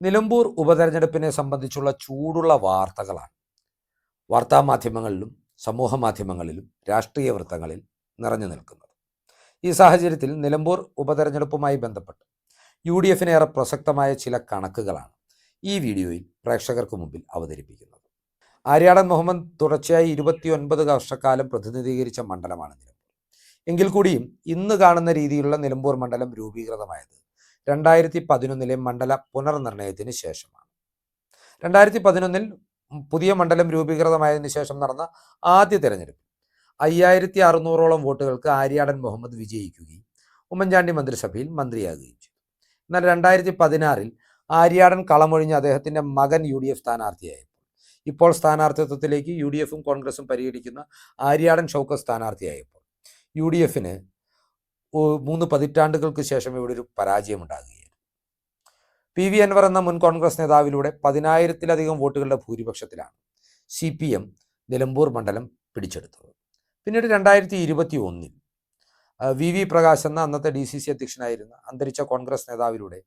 നിലമ്പൂർ ഉപതെരഞ്ഞെടുപ്പിനെ സംബന്ധിച്ചുള്ള ചൂടുള്ള വാർത്തകളാണ്. വാർത്താമാധ്യമങ്ങളിലും സമൂഹ മാധ്യമങ്ങളിലും രാഷ്ട്രീയ വൃത്തങ്ങളിൽ നിറഞ്ഞു നിൽക്കുന്നത്. ഈ സാഹചര്യത്തിൽ നിലമ്പൂർ ഉപതെരഞ്ഞെടുപ്പുമായി ബന്ധപ്പെട്ട് യു ഡി എഫിനേറെ പ്രസക്തമായ ചില കണക്കുകളാണ് ഈ വീഡിയോയിൽ പ്രേക്ഷകർക്ക് മുമ്പിൽ അവതരിപ്പിക്കുന്നത്. ആര്യാടൻ മുഹമ്മദ് തുടർച്ചയായി ഇരുപത്തിയൊൻപത് വർഷക്കാലം പ്രതിനിധീകരിച്ച മണ്ഡലമാണ് നിലമ്പൂർ. എങ്കിൽ കൂടിയും ഇന്ന് കാണുന്ന രീതിയിലുള്ള നിലമ്പൂർ മണ്ഡലം രൂപീകൃതമായത് രണ്ടായിരത്തി പതിനൊന്നിലെ മണ്ഡല പുനർനിർണയത്തിന് ശേഷമാണ്. രണ്ടായിരത്തി പതിനൊന്നിൽ പുതിയ മണ്ഡലം രൂപീകൃതമായതിനു ശേഷം നടന്ന ആദ്യ തെരഞ്ഞെടുപ്പ് അയ്യായിരത്തി അറുന്നൂറോളം വോട്ടുകൾക്ക് ആര്യാടൻ മുഹമ്മദ് വിജയിക്കുകയും ഉമ്മൻചാണ്ടി മന്ത്രിസഭയിൽ മന്ത്രിയാകുകയും ചെയ്തു. എന്നാൽ രണ്ടായിരത്തി പതിനാറിൽ ആര്യാടൻ കളമൊഴിഞ്ഞ് അദ്ദേഹത്തിന്റെ മകൻ യു ഡി എഫ് സ്ഥാനാർത്ഥിയായപ്പോൾ ഇപ്പോൾ സ്ഥാനാർത്ഥിത്വത്തിലേക്ക് യു ഡി എഫും കോൺഗ്രസും പരിഗണിക്കുന്ന ആര്യാടൻ ഷൗക്കത്ത് സ്ഥാനാർത്ഥിയായപ്പോൾ യു ഡി എഫിന് മൂന്ന് പതിറ്റാണ്ടുകൾക്ക് ശേഷം ഇവിടെ ഒരു പരാജയമുണ്ടാകുകയാണ് പി വി അൻവർ എന്ന മുൻ കോൺഗ്രസ് നേതാവിലൂടെ പതിനായിരത്തിലധികം വോട്ടുകളുടെ ഭൂരിപക്ഷത്തിലാണ് സി പി എം നിലമ്പൂർ മണ്ഡലം പിടിച്ചെടുത്തത്. പിന്നീട് രണ്ടായിരത്തി ഇരുപത്തി ഒന്നിൽ വി വി പ്രകാശ് എന്ന അന്നത്തെ ഡി സി സി അധ്യക്ഷനായിരുന്ന അന്തരിച്ച കോൺഗ്രസ് നേതാവിലൂടെ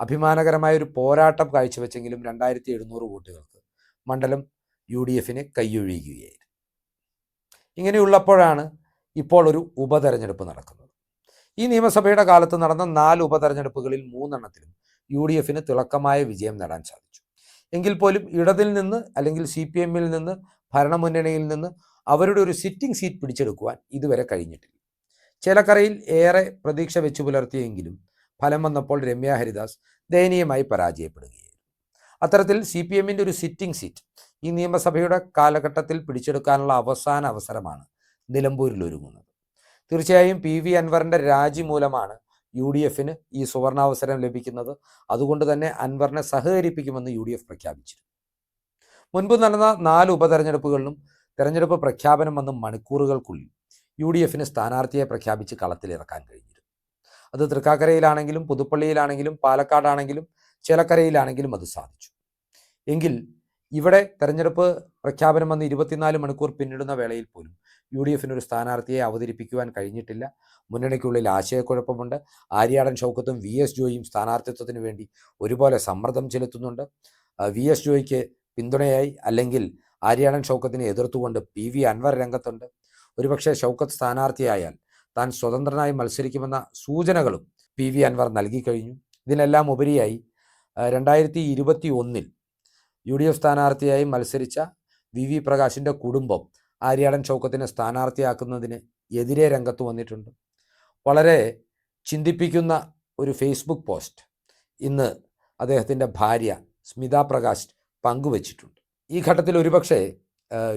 അഭിമാനകരമായ ഒരു പോരാട്ടം കാഴ്ചവെച്ചെങ്കിലും രണ്ടായിരത്തി എഴുന്നൂറ് വോട്ടുകൾക്ക് മണ്ഡലം യു ഡി എഫിന് കൈയൊഴിയുകയായിരുന്നു. ഇങ്ങനെയുള്ളപ്പോഴാണ് ഇപ്പോൾ ഒരു ഉപതെരഞ്ഞെടുപ്പ് നടക്കുന്നത്. ഈ നിയമസഭയുടെ കാലത്ത് നടന്ന നാല് ഉപതെരഞ്ഞെടുപ്പുകളിൽ മൂന്നെണ്ണത്തിലും യു ഡി എഫിന് തിളക്കമായ വിജയം നേടാൻ സാധിച്ചു. എങ്കിൽ പോലും ഇടതിൽ നിന്ന് അല്ലെങ്കിൽ സി പി എമ്മിൽ നിന്ന് ഭരണമുന്നണിയിൽ നിന്ന് അവരുടെ ഒരു സിറ്റിംഗ് സീറ്റ് പിടിച്ചെടുക്കുവാൻ ഇതുവരെ കഴിഞ്ഞിട്ടില്ല. ചേലക്കരയിൽ ഏറെ പ്രതീക്ഷ വെച്ചു പുലർത്തിയെങ്കിലും ഫലം വന്നപ്പോൾ രമ്യ ഹരിദാസ് ദയനീയമായി പരാജയപ്പെടുകയായിരുന്നു. അത്തരത്തിൽ സി പി എമ്മിന്റെ ഒരു സിറ്റിംഗ് സീറ്റ് ഈ നിയമസഭയുടെ കാലഘട്ടത്തിൽ പിടിച്ചെടുക്കാനുള്ള അവസാന അവസരമാണ് നിലമ്പൂരിൽ ഒരുങ്ങുന്നത്. തീർച്ചയായും പി വി അൻവറിന്റെ രാജി മൂലമാണ് യു ഡി എഫിന് ഈ സുവർണാവസരം ലഭിക്കുന്നത്. അതുകൊണ്ട് തന്നെ അൻവറിനെ സഹകരിപ്പിക്കുമെന്ന് യു ഡി എഫ് പ്രഖ്യാപിച്ചിരുന്നു. മുൻപ് നടന്ന നാല് ഉപതെരഞ്ഞെടുപ്പുകളിലും തെരഞ്ഞെടുപ്പ് പ്രഖ്യാപനം വന്ന് മണിക്കൂറുകൾക്കുള്ളിൽ യു ഡി എഫിന് സ്ഥാനാർത്ഥിയെ പ്രഖ്യാപിച്ച് കളത്തിലിറക്കാൻ കഴിഞ്ഞിരുന്നു. അത് തൃക്കാക്കരയിലാണെങ്കിലും പുതുപ്പള്ളിയിലാണെങ്കിലും പാലക്കാടാണെങ്കിലും ചേലക്കരയിലാണെങ്കിലും അത് സാധിച്ചു. എങ്കിൽ ഇവിടെ തെരഞ്ഞെടുപ്പ് പ്രഖ്യാപനം വന്ന് ഇരുപത്തിനാല് മണിക്കൂർ പിന്നിടുന്ന വേളയിൽ പോലും യു ഡി എഫിന് ഒരു സ്ഥാനാർത്ഥിയെ അവതരിപ്പിക്കുവാൻ കഴിഞ്ഞിട്ടില്ല. മുന്നണിക്കുള്ളിൽ ആശയക്കുഴപ്പമുണ്ട്. ആര്യാടൻ ഷൗക്കത്തും വി എസ് ജോയിയും സ്ഥാനാർത്ഥിത്വത്തിന് വേണ്ടി ഒരുപോലെ സമ്മർദ്ദം ചെലുത്തുന്നുണ്ട്. വി എസ് ജോയിക്ക് പിന്തുണയായി അല്ലെങ്കിൽ ആര്യാടൻ ഷൗക്കത്തിനെ എതിർത്തുകൊണ്ട് പി വി അൻവർ രംഗത്തുണ്ട്. ഒരുപക്ഷെ ഷൗക്കത്ത് സ്ഥാനാർത്ഥിയായാൽ താൻ സ്വതന്ത്രനായി മത്സരിക്കുമെന്ന സൂചനകളും പി വി അൻവർ നൽകിക്കഴിഞ്ഞു ഇതിനെല്ലാം ഉപരിയായി രണ്ടായിരത്തി ഇരുപത്തി ഒന്നിൽ യു ഡി എഫ് സ്ഥാനാർത്ഥിയായി മത്സരിച്ച വി വി പ്രകാശിന്റെ കുടുംബം ആര്യാടൻ ചൗക്കത്തിനെ സ്ഥാനാർത്ഥിയാക്കുന്നതിന് എതിരെ രംഗത്ത് വന്നിട്ടുണ്ട്. വളരെ ചിന്തിപ്പിക്കുന്ന ഒരു ഫേസ്ബുക്ക് പോസ്റ്റ് ഇന്ന് അദ്ദേഹത്തിന്റെ ഭാര്യ സ്മിത പ്രകാശ് പങ്കുവച്ചിട്ടുണ്ട്. ഈ ഘട്ടത്തിൽ ഒരുപക്ഷെ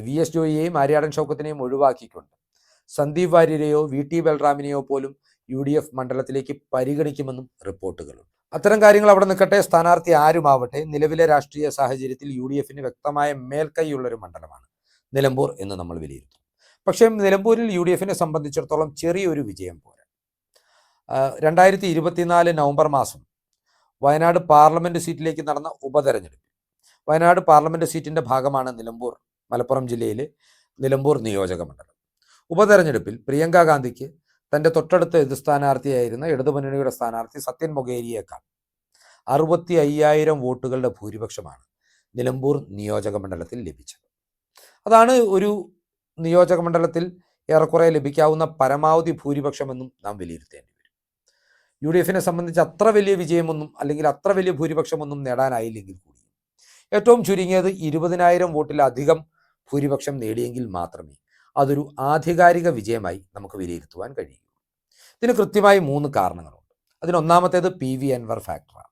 വി എസ് ജോയിയെയും ആര്യാടൻ ചൗക്കത്തിനെയും ഒഴിവാക്കിക്കൊണ്ട് സന്ദീപ് വാര്യരെയോ വി ടി ബൽറാമിനെയോ പോലും യു ഡി എഫ് മണ്ഡലത്തിലേക്ക് പരിഗണിക്കുമെന്നും റിപ്പോർട്ടുകളുണ്ട്. അത്തരം കാര്യങ്ങൾ അവിടെ നിൽക്കട്ടെ. സ്ഥാനാർത്ഥി ആരുമാവട്ടെ. നിലവിലെ രാഷ്ട്രീയ സാഹചര്യത്തിൽ യു ഡി എഫിന് വ്യക്തമായ മേൽക്കൈയുള്ളൊരു മണ്ഡലമാണ് നിലമ്പൂർ എന്ന് നമ്മൾ വിലയിരുത്തും പക്ഷേ നിലമ്പൂരിൽ യു ഡി എഫിനെ സംബന്ധിച്ചിടത്തോളം ചെറിയൊരു വിജയം പോരാ. രണ്ടായിരത്തി ഇരുപത്തിനാല് നവംബർ മാസം വയനാട് പാർലമെന്റ് സീറ്റിലേക്ക് നടന്ന ഉപതെരഞ്ഞെടുപ്പ്. വയനാട് പാർലമെന്റ് സീറ്റിന്റെ ഭാഗമാണ് നിലമ്പൂർ മലപ്പുറം ജില്ലയിലെ നിലമ്പൂർ നിയോജക മണ്ഡലം. ഉപതെരഞ്ഞെടുപ്പിൽ പ്രിയങ്ക ഗാന്ധിക്ക് തന്റെ തൊട്ടടുത്ത എതിർ സ്ഥാനാർത്ഥിയായിരുന്ന ഇടതുമുന്നണിയുടെ സ്ഥാനാർത്ഥി സത്യൻ മൊഗേരിയേക്കാൾ അറുപത്തി അയ്യായിരം വോട്ടുകളുടെ ഭൂരിപക്ഷമാണ് നിലമ്പൂർ നിയോജക മണ്ഡലത്തിൽ ലഭിച്ചത്. അതാണ് ഒരു നിയോജക മണ്ഡലത്തിൽ ഏറെക്കുറെ ലഭിക്കാവുന്ന പരമാവധി ഭൂരിപക്ഷമെന്നും നാം വിലയിരുത്തേണ്ടി വരും. യു ഡി എഫിനെ സംബന്ധിച്ച് അത്ര വലിയ വിജയമൊന്നും അല്ലെങ്കിൽ അത്ര വലിയ ഭൂരിപക്ഷമൊന്നും നേടാനായില്ലെങ്കിൽ കൂടി ഏറ്റവും ചുരുങ്ങിയത് ഇരുപതിനായിരം വോട്ടിലധികം ഭൂരിപക്ഷം നേടിയെങ്കിൽ മാത്രമേ അതൊരു ആധികാരിക വിജയമായി നമുക്ക് വിലയിരുത്തുവാൻ കഴിയും. ഇതിന് കൃത്യമായി മൂന്ന് കാരണങ്ങളുണ്ട്. അതിനൊന്നാമത്തേത് പി വി അൻവർ ഫാക്ടറാണ്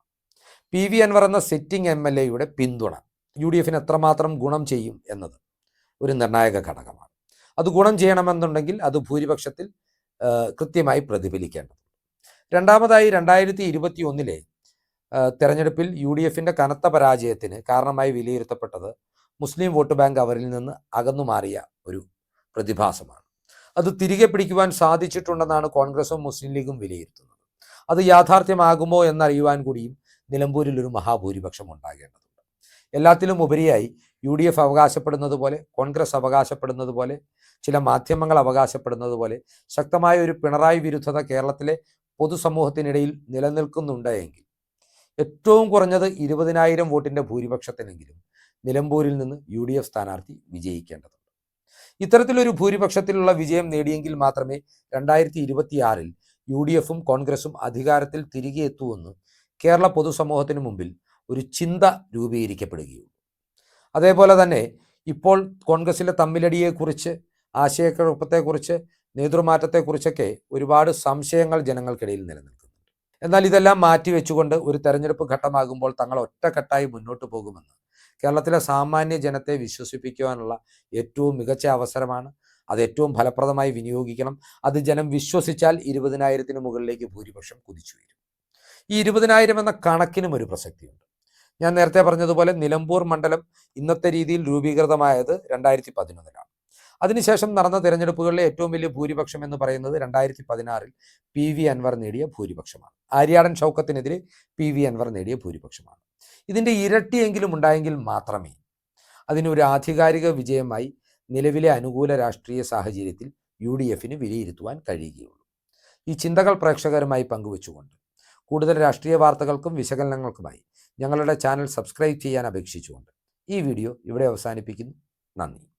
പി വി അൻവർ എന്ന സിറ്റിംഗ് എം എൽ എയുടെ പിന്തുണ യു ഡി എഫിന് എത്രമാത്രം ഗുണം ചെയ്യും എന്നത് ഒരു നിർണായക ഘടകമാണ്. അത് ഗുണം ചെയ്യണമെന്നുണ്ടെങ്കിൽ അത് ഭൂരിപക്ഷത്തിൽ കൃത്യമായി പ്രതിഫലിക്കേണ്ടതുണ്ട്. രണ്ടാമതായി രണ്ടായിരത്തി ഇരുപത്തി ഒന്നിലെ തെരഞ്ഞെടുപ്പിൽ യു ഡി എഫിന്റെ കനത്ത പരാജയത്തിന് കാരണമായി വിലയിരുത്തപ്പെട്ടത് മുസ്ലിം വോട്ട് ബാങ്ക് അവരിൽ നിന്ന് അകന്നു മാറിയ ഒരു പ്രതിഭാസമാണ്. അത് തിരികെ പിടിക്കുവാൻ സാധിച്ചിട്ടുണ്ടെന്നാണ് കോൺഗ്രസും മുസ്ലിം ലീഗും വിലയിരുത്തുന്നത്. അത് യാഥാർത്ഥ്യമാകുമോ എന്നറിയുവാൻ കൂടിയും നിലമ്പൂരിൽ ഒരു മഹാഭൂരിപക്ഷം ഉണ്ടാകേണ്ടതുണ്ട്. എല്ലാത്തിലും ഉപരിയായി യു ഡി എഫ് അവകാശപ്പെടുന്നത് പോലെ കോൺഗ്രസ് അവകാശപ്പെടുന്നത് പോലെ ചില മാധ്യമങ്ങൾ അവകാശപ്പെടുന്നത് പോലെ ശക്തമായ ഒരു പിണറായി വിരുദ്ധത കേരളത്തിലെ പൊതുസമൂഹത്തിനിടയിൽ നിലനിൽക്കുന്നുണ്ട് എങ്കിൽ ഏറ്റവും കുറഞ്ഞത് ഇരുപതിനായിരം വോട്ടിന്റെ ഭൂരിപക്ഷത്തിനെങ്കിലും നിലമ്പൂരിൽ നിന്ന് യു ഡി എഫ് സ്ഥാനാർത്ഥി വിജയിക്കേണ്ടതുണ്ട്. ഇത്തരത്തിലൊരു ഭൂരിപക്ഷത്തിലുള്ള വിജയം നേടിയെങ്കിൽ മാത്രമേ രണ്ടായിരത്തി ഇരുപത്തിയാറിൽ യു ഡി എഫും കോൺഗ്രസും അധികാരത്തിൽ തിരികെ എത്തുമെന്ന് കേരള പൊതുസമൂഹത്തിന് മുമ്പിൽ ഒരു ചിന്ത രൂപീകരിക്കപ്പെടുകയുള്ളൂ. അതേപോലെ തന്നെ ഇപ്പോൾ കോൺഗ്രസിലെ തമ്മിലടിയെക്കുറിച്ച് ആശയക്കുഴപ്പത്തെക്കുറിച്ച് നേതൃമാറ്റത്തെക്കുറിച്ചൊക്കെ ഒരുപാട് സംശയങ്ങൾ ജനങ്ങൾക്കിടയിൽ നിലനിൽക്കുന്നുണ്ട്. എന്നാൽ ഇതെല്ലാം മാറ്റിവെച്ചുകൊണ്ട് ഒരു തെരഞ്ഞെടുപ്പ് ഘട്ടമാകുമ്പോൾ തങ്ങൾ ഒറ്റക്കെട്ടായി മുന്നോട്ട് പോകുമെന്ന് കേരളത്തിലെ സാമാന്യ ജനത്തെ വിശ്വസിപ്പിക്കുവാനുള്ള ഏറ്റവും മികച്ച അവസരമാണ്. അത് ഏറ്റവും ഫലപ്രദമായി വിനിയോഗിക്കണം. അത് ജനം വിശ്വസിച്ചാൽ ഇരുപതിനായിരത്തിന് മുകളിലേക്ക് ഭൂരിപക്ഷം കുതിച്ചു വരും. ഈ ഇരുപതിനായിരം എന്ന കണക്കിനും ഒരു പ്രസക്തിയുണ്ട്. ഞാൻ നേരത്തെ പറഞ്ഞതുപോലെ നിലമ്പൂർ മണ്ഡലം ഇന്നത്തെ രീതിയിൽ രൂപീകൃതമായത് രണ്ടായിരത്തി പതിനൊന്നിലാണ്. അതിനുശേഷം നടന്ന തിരഞ്ഞെടുപ്പുകളിലെ ഏറ്റവും വലിയ ഭൂരിപക്ഷം എന്ന് പറയുന്നത് രണ്ടായിരത്തി പതിനാറിൽ പി വി അൻവർ നേടിയ ഭൂരിപക്ഷമാണ്. ആര്യാടൻ ഷൗക്കത്തിനെതിരെ പി വി അൻവർ നേടിയ ഭൂരിപക്ഷമാണ്. ഇതിന്റെ ഇരട്ടിയെങ്കിലും ഉണ്ടായെങ്കിൽ മാത്രമേ അതിനൊരു ആധികാരിക വിജയമായി നിലവിലെ അനുകൂല രാഷ്ട്രീയ സാഹചര്യത്തിൽ യു ഡി എഫിന് വിലയിരുത്തുവാൻ കഴിയുകയുള്ളൂ. ഈ ചിന്തകൾ പ്രേക്ഷകരുമായി പങ്കുവച്ചുകൊണ്ട് കൂടുതൽ രാഷ്ട്രീയ വാർത്തകൾക്കും വിശകലനങ്ങൾക്കുമായി ഞങ്ങളുടെ ചാനൽ സബ്സ്ക്രൈബ് ചെയ്യാൻ അപേക്ഷിച്ചുകൊണ്ട് ഈ വീഡിയോ ഇവിടെ അവസാനിപ്പിക്കുന്നു. നന്ദി.